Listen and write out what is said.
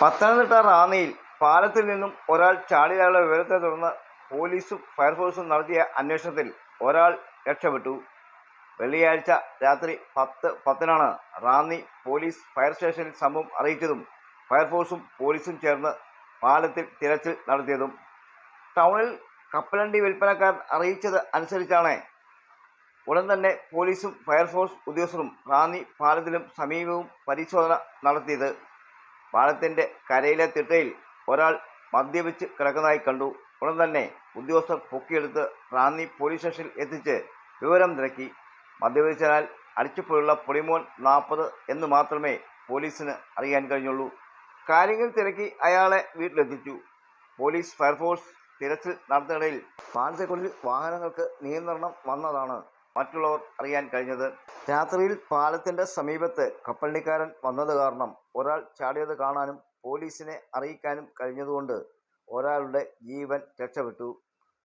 പത്തനംതിട്ട റാന്നിയിൽ പാലത്തിൽ നിന്നും ഒരാൾ ചാടിയതായുള്ള വിവരത്തെ തുടർന്ന് പോലീസും ഫയർഫോഴ്സും നടത്തിയ അന്വേഷണത്തിൽ ഒരാൾ രക്ഷപ്പെട്ടു. വെള്ളിയാഴ്ച രാത്രി പത്ത് പത്തിനാണ് റാന്നി പോലീസ് ഫയർ സ്റ്റേഷനിൽ സംഭവം അറിയിച്ചതും ഫയർഫോഴ്സും പോലീസും ചേർന്ന് പാലത്തിൽ തിരച്ചിൽ നടത്തിയതും. ടൗണിൽ കപ്പലണ്ടി വിൽപ്പനക്കാരൻ അറിയിച്ചത് അനുസരിച്ചാണ്. ഉടൻ തന്നെ പോലീസും ഫയർഫോഴ്സ് ഉദ്യോഗസ്ഥരും റാന്നി പാലത്തിലും സമീപവും പരിശോധന നടത്തിയത്. പാലത്തിന്റെ കരയിലെ തിട്ടയിൽ ഒരാൾ മദ്യപിച്ച് കിടക്കുന്നതായി കണ്ടു. ഉടൻ തന്നെ ഉദ്യോഗസ്ഥർ പൊക്കിയെടുത്ത് റാന്നി പോലീസ് സ്റ്റേഷനിൽ എത്തിച്ച് വിവരം തിരക്കി. മദ്യപിച്ചതിനാൽ അടിച്ചുപോയുള്ള പൊളിമോൻ നാൽപ്പത് എന്ന് മാത്രമേ പോലീസിന് അറിയാൻ കഴിഞ്ഞുള്ളൂ. കാര്യങ്ങൾ തിരക്കി അയാളെ വീട്ടിലെത്തിച്ചു. പോലീസ് ഫയർഫോഴ്സ് തിരച്ചിൽ നടത്തുന്നതിനിടയിൽ പാലത്തെക്കുറിച്ച് വാഹനങ്ങൾക്ക് നിയന്ത്രണം വന്നതാണ്. മറ്റുള്ളവർ അറിയാൻ കഴിഞ്ഞത്. രാത്രിയിൽ പാലത്തിന്റെ സമീപത്ത് കപ്പൽണിക്കാരൻ വന്നത് കാരണം ഒരാൾ ചാടിയത് കാണാനും പോലീസിനെ അറിയിക്കാനും കഴിഞ്ഞതുകൊണ്ട് ഒരാളുടെ ജീവൻ രക്ഷപ്പെട്ടു.